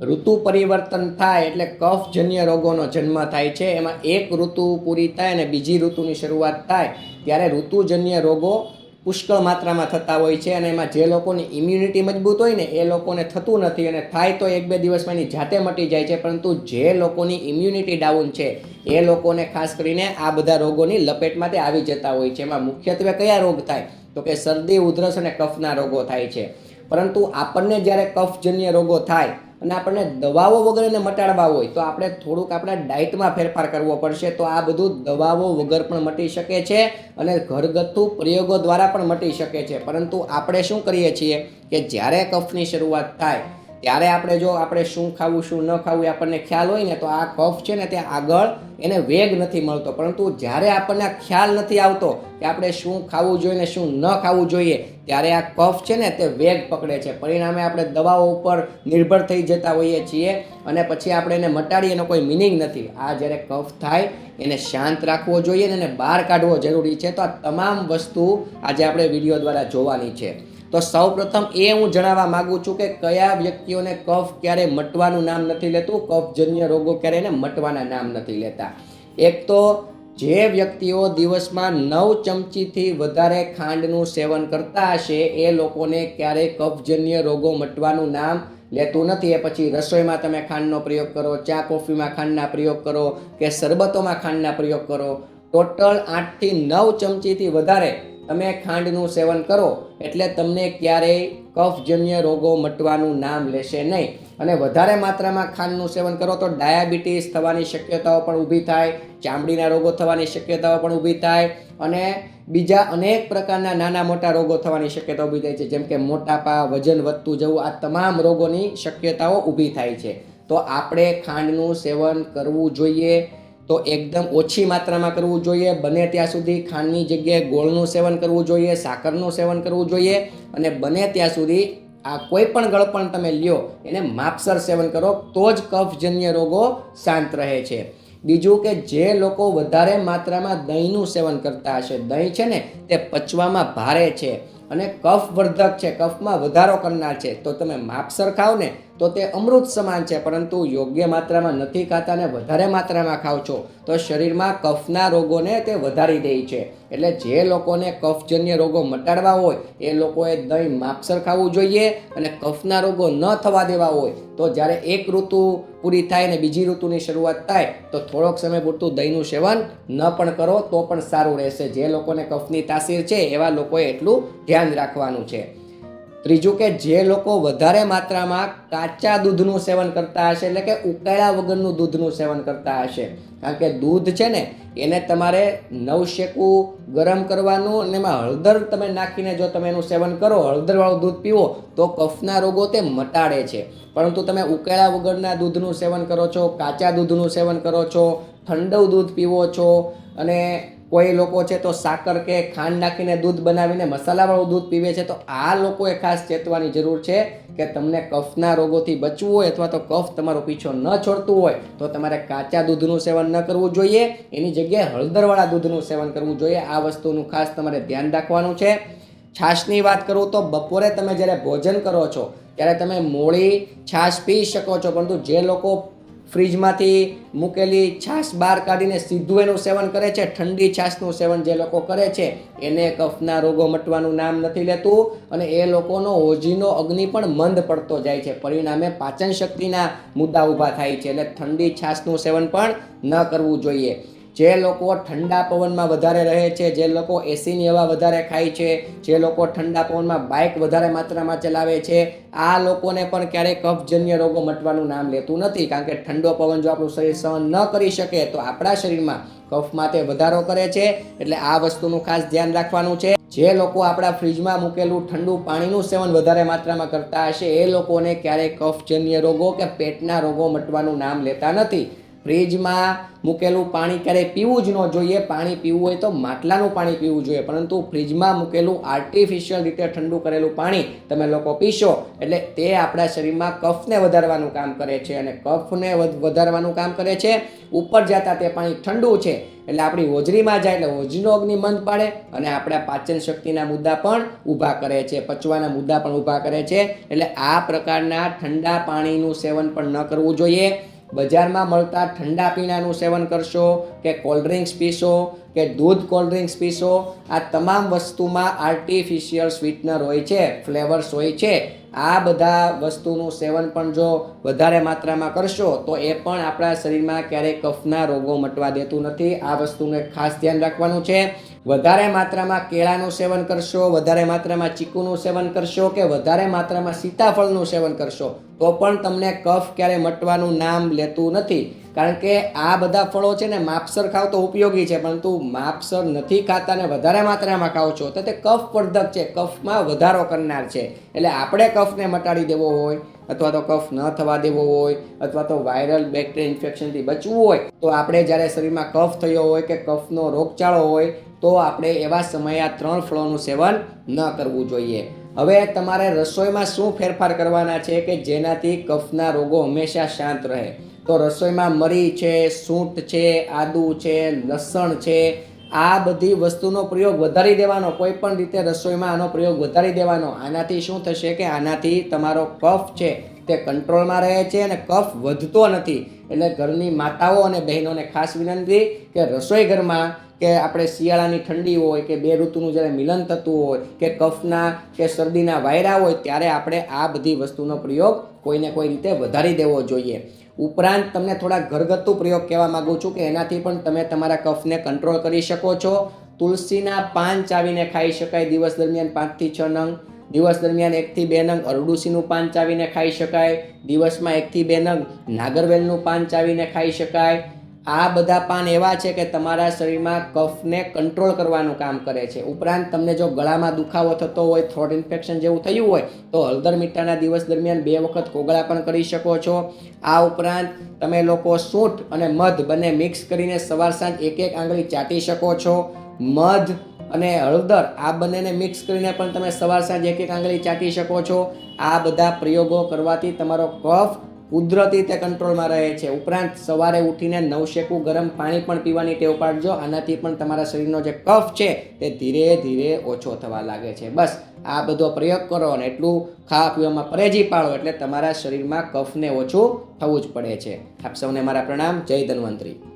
ઋતુ પરિવર્તન થાય એટલે કફજન્ય રોગોનો જન્મ થાય છે. એમાં એક ઋતુ પૂરી થાય અને બીજી ઋતુની શરૂઆત થાય ત્યારે ઋતુજન્ય રોગો પુષ્કળ માત્રામાં થતા હોય છે અને એમાં જે લોકોની ઇમ્યુનિટી મજબૂત હોય ને એ લોકોને થતું નથી અને થાય તો એક બે દિવસમાં એની જાતે મટી જાય છે. પરંતુ જે લોકોની ઇમ્યુનિટી ડાઉન છે એ લોકોને ખાસ કરીને આ બધા રોગોની લપેટમાં તે આવી જતા હોય છે. એમાં મુખ્યત્વે કયા રોગ થાય? તો કે શરદી, ઉધરસ અને કફના રોગો થાય છે. પરંતુ આપણને જ્યારે કફજન્ય રોગો થાય અને આપણને દવાઓ વગર એને મટાડવા હોય, તો આપણે થોડુંક આપણા ડાયટમાં ફેરફાર કરવો પડશે, તો આ બધું દવાઓ વગર પણ મટી શકે છે અને ઘરગથ્થુ પ્રયોગો દ્વારા પણ મટી શકે છે. પરંતુ આપણે શું કરીએ છીએ કે જ્યારે કફની શરૂઆત થાય, ત્યારે આપણે જો આપણે શું ખાવું, શું ન ખાવું એ આપણને ખ્યાલ હોય ને, તો આ કફ છે ને તે આગળ એને વેગ નથી મળતો. પરંતુ જ્યારે આપણને ખ્યાલ નથી આવતો કે આપણે શું ખાવું જોઈએ ને શું ન ખાવું જોઈએ ત્યારે આ કફ છે ને તે વેગ પકડે છે. પરિણામે આપણે દવાઓ ઉપર નિર્ભર થઈ જતા હોઈએ છીએ અને પછી આપણે એને મટાડીએ એનો કોઈ મિનિંગ નથી. આ જ્યારે કફ થાય, એને શાંત રાખવો જોઈએ ને એને બહાર કાઢવો જરૂરી છે. તો આ તમામ વસ્તુ આજે આપણે વીડિયો દ્વારા જોવાની છે. તો સૌપ્રથમ એ હું જણાવવા માગું છું કે કયા વ્યક્તિઓને કફ ક્યારે મટવાનું નામ નથી લેતું? કફજન્ય રોગો ક્યારે એને મટવાના નામ નથી લેતા. એક તો જે વ્યક્તિઓ દિવસમાં નવ ચમચીથી વધારે ખાંડનું સેવન કરતા હશે, એ લોકોને ક્યારેય કફજન્ય રોગો મટવાનું નામ લેતું નથી. એ પછી રસોઈમાં તમે ખાંડનો પ્રયોગ કરો, ચા કોફીમાં ખાંડના પ્રયોગ કરો કે શરબતોમાં ખાંડના પ્રયોગ કરો. ટોટલ આઠથી નવ ચમચીથી વધારે તમે ખાંડનું સેવન કરો એટલે તમને ક્યારેય કફજન્ય રોગો મટવાનું નામ લેશે નહીં. અને વધારે માત્રામાં ખાંડનું સેવન કરો તો ડાયાબિટીસ થવાની શક્યતાઓ પણ ઊભી થાય, ચામડીના રોગો થવાની શક્યતાઓ પણ ઊભી થાય, અને બીજા અનેક પ્રકારના નાના મોટા રોગો થવાની શક્યતા ઊભી થાય છે. જેમ કે મોટાપા, વજન વધતું જવું, આ તમામ રોગોની શક્યતાઓ ઊભી થાય છે. તો આપણે ખાંડનું સેવન કરવું જોઈએ. તો એકદમ ઓછી માત્રામાં કરવું જોઈએ, બને ત્યાં સુધી ખાંડની જગ્યાએ ગોળનું સેવન કરવું જોઈએ, સાકરનું સેવન કરવું જોઈએ અને બને ત્યાં સુધી આ કોઈ પણ ગળપણ તમે લ્યો, એને માપસર સેવન કરો, તો જ કફજન્ય રોગો શાંત રહે છે. બીજું કે જે લોકો વધારે માત્રામાં દહીંનું સેવન કરતા હશે, દહીં છે ને, તે પચવામાં ભારે છે અને કફવર્ધક છે, કફમાં વધારો કરનાર છે, તો તમે માપસર ખાઓ ને તો તે અમૃત સમાન છે, પરંતુ યોગ્ય માત્રામાં નથી ખાતા ને વધારે માત્રામાં ખાવ છો, તો શરીરમાં કફના રોગોને તે વધારી દે છે. એટલે જે લોકોને કફજન્ય રોગો મટાડવા હોય, એ લોકોએ દહીં માપસર ખાવું જોઈએ અને કફના રોગો ન થવા દેવા હોય. તો જ્યારે એક ઋતુ પૂરી થાય ને બીજી ઋતુની શરૂઆત થાય, તો થોડોક સમય પૂરતું દહીંનું સેવન ન પણ કરો, તો પણ સારું રહેશે. જે લોકોને કફની તાસીર છે, એવા લોકોએ એટલું ધ્યાન રાખવાનું છે. ત્રીજું કે જે લોકો વધારે માત્રામાં કાચા દૂધનું સેવન કરતા હશે, એટલે કે ઉકાળ્યા વગરનું દૂધનું સેવન કરતા હશે. કારણ કે દૂધ છે ને, એને તમારે નવ શેકું ગરમ કરવાનું અને એમાં હળદર તમે નાખીને જો તમે એનું સેવન કરો, હળદરવાળું દૂધ પીવો, તો કફના રોગો તે મટાડે છે. પરંતુ તમે ઉકાળ્યા વગરના દૂધનું સેવન કરો છો, કાચા દૂધનું સેવન કરો છો ઠંડુ દૂધ પીવો છો, અને કોઈ લોકો છે તો સાકર કે ખાંડ નાખીને દૂધ બનાવીને મસાલાવાળું દૂધ પીવે છે, તો આ લોકોએ ખાસ ચેતવાની જરૂર છે કે તમને કફના રોગોથી બચવું હોય અથવા તો કફ તમારો પીછો ન છોડતું હોય, તો તમારે કાચા દૂધનું સેવન ન કરવું જોઈએ. એની જગ્યાએ હળદરવાળા દૂધનું સેવન કરવું જોઈએ. આ વસ્તુનું ખાસ તમારે ધ્યાન રાખવાનું છે. છાશની વાત કરું તો બપોરે તમે જ્યારે ભોજન કરો છો, ત્યારે તમે મોળી છાશ પી શકો છો, પરંતુ જે લોકો ફ્રીજમાંથી મૂકેલી છાશ બહાર કાઢીને સીધું એનું સેવન કરે છે. ઠંડી છાશનું સેવન જે લોકો કરે છે, એને કફના રોગો મટવાનું નામ નથી લેતું અને એ લોકોનો હોજીનો અગ્નિ પણ મંદ પડતો જાય છે. પરિણામે પાચન શક્તિના મુદ્દા ઊભા થાય છે. એટલે ઠંડી છાશનું સેવન પણ ન કરવું જોઈએ. જે લોકો ઠંડા પવનમાં વધારે રહે છે, જે લોકો એસીની હવા વધારે ખાય છે, જે લોકો ઠંડા પવનમાં બાઇક વધારે માત્રામાં ચલાવે છે, આ લોકોને પણ ક્યારેય કફજન્ય રોગો મટવાનું નામ લેતું નથી. કારણ કે ઠંડો પવન જો આપણું શરીર સહન ન કરી શકે, તો આપણા શરીરમાં કફમાં તે વધારો કરે છે. એટલે આ વસ્તુનું ખાસ ધ્યાન રાખવાનું છે. જે લોકો આપણા ફ્રીજમાં મૂકેલું ઠંડુ પાણીનું સેવન વધારે માત્રામાં કરતા હશે, એ લોકોને ક્યારેય કફજન્ય રોગો કે પેટના રોગો મટવાનું નામ લેતા નથી. ફ્રીજમાં મૂકેલું પાણી ક્યારેય પીવું જ ન જોઈએ. પાણી પીવું હોય તો માટલાનું પાણી પીવું જોઈએ. પરંતુ ફ્રીજમાં મૂકેલું આર્ટિફિશિયલ રીતે ઠંડુ કરેલું પાણી તમે લોકો પીશો એટલે તે આપણા શરીરમાં કફને વધારવાનું કામ કરે છે અને કફને વધ- વધારવાનું કામ કરે છે. ઉપર જતા તે પાણી ઠંડુ છે એટલે આપણી હોજરીમાં જાય એટલે હોજરીનો અગ્નિ મંદ પાડે અને આપણા પાચન શક્તિના મુદ્દા પણ ઊભા કરે છે. પચવાના મુદ્દા પણ ઊભા કરે છે. એટલે આ પ્રકારના ઠંડા પાણીનું સેવન પણ ન કરવું જોઈએ. બજારમાં મળતા ઠંડા પીણાનું સેવન કરશો, કે કોલ્ડ ડ્રિંક્સ પીશો, કે દૂધ કોલ્ડ ડ્રિંક્સ પીશો, આ તમામ વસ્તુમાં આર્ટિફિશિયલ સ્વીટનર હોય છે ફ્લેવર્સ હોય છે. આ બધા વસ્તુનું સેવન પણ જો વધારે માત્રામાં કરશો, તો એ પણ આપણા શરીરમાં ક્યારેય કફના રોગો મટવા દેતું નથી. આ વસ્તુને ખાસ ધ્યાન રાખવાનું છે. વધારે માત્રામાં કેળાનું સેવન કરશો, વધારે માત્રામાં ચીકુનું સેવન કરશો કે વધારે માત્રામાં સીતાફળનું સેવન કરશો, તો પણ તમને કફ ક્યારે મટવાનું નામ લેતું નથી. કારણ કે આ બધા ફળો છે ને માપસર ખાવ તો ઉપયોગી છે, પરંતુ માપસર નથી ખાતા ને વધારે માત્રામાં ખાવ છો, તો તે કફ વર્ધક છે, કફમાં વધારો કરનાર છે. એટલે આપણે કફને મટાડી દેવો હોય, અથવા તો કફ ન થવા દેવો હોય, અથવા તો વાયરલ બેક્ટેરિયા ઇન્ફેક્શનથી બચવું હોય, તો આપણે જ્યારે શરીરમાં કફ થયો હોય કે કફનો રોગચાળો હોય, તો આપણે એવા સમયે આ ત્રણ ફળોનું સેવન ન કરવું જોઈએ. હવે તમારે રસોઈમાં શું ફેરફાર કરવાના છે કે જેનાથી કફના રોગો હંમેશા શાંત રહે? તો રસોઈમાં મરી છે, સૂંઠ છે, આદુ છે, લસણ છે, આ બધી વસ્તુનો પ્રયોગ વધારી દેવાનો, કોઈ પણ રીતે રસોઈમાં આનો પ્રયોગ વધારી દેવાનો, આનાથી શું થશે કે આનાથી તમારો કફ છે તે કંટ્રોલમાં રહે છે અને કફ વધતો નથી. એટલે ઘરની માતાઓ અને બહેનોને ખાસ વિનંતી કે રસોઈ ઘરમાં કે આપણે શિયાળાની ઠંડી હોય કે બે ઋતુનું જ્યારે મિલન થતું હોય કે કફના કે શરદીના વાયરા હોય ત્યારે આપણે આ બધી વસ્તુનો પ્રયોગ કોઈને કોઈ રીતે વધારી દેવો જોઈએ. ઉપરાંત તમને થોડા ઘરગથ્થુ પ્રયોગ કહેવા માગું છું કે એનાથી પણ તમે તમારા કફને કંટ્રોલ કરી શકો છો. તુલસીના પાન ચાવીને ખાઈ શકાય દિવસ દરમિયાન પાંચથી છ નંગ, દિવસ દરમિયાન એકથી બે નંગ અરડુસીનું પાન ચાવીને ખાઈ શકાય, દિવસમાં એકથી બે નંગ નાગરવેલનું પાન ચાવીને ખાઈ શકાય આ બધા પાન એવા છે કે તમારા શરીરમાં કફને કંટ્રોલ કરવાનું કામ કરે છે. ઉપરાંત તમને જો ગળામાં દુખાવો થતો હોય થ્રોટ ઇન્ફેક્શન જેવું થયું હોય, તો હળદર મીઠાના દિવસ દરમિયાન બે વખત કોગળા પણ કરી શકો છો. આ ઉપરાંત તમે લોકો સૂંઠ અને મધ બંને મિક્સ કરીને સવાર સાંજ એક એક આંગળી ચાટી શકો છો. મધ અને હળદર આ બંનેને મિક્સ કરીને પણ તમે સવાર સાંજ એક એક આંગળી ચાટી શકો છો. આ બધા પ્રયોગો કરવાથી તમારો કફ કુદરતી તે કંટ્રોલમાં રહે છે. ઉપરાંત સવારે ઉઠીને નવશેકું ગરમ પાણી પણ પીવાની ટેવ પાડજો. આનાથી પણ તમારા શરીરનો જે કફ છે તે ધીરે ધીરે ઓછો થવા લાગે છે. બસ, આ બધો પ્રયોગ કરો અને એટલું ખાવા પીવામાં પરેજી પાડો એટલે તમારા શરીરમાં કફને ઓછું થવું જ પડે છે. આપ સૌને મારા પ્રણામ. જય ધન્વંતરી.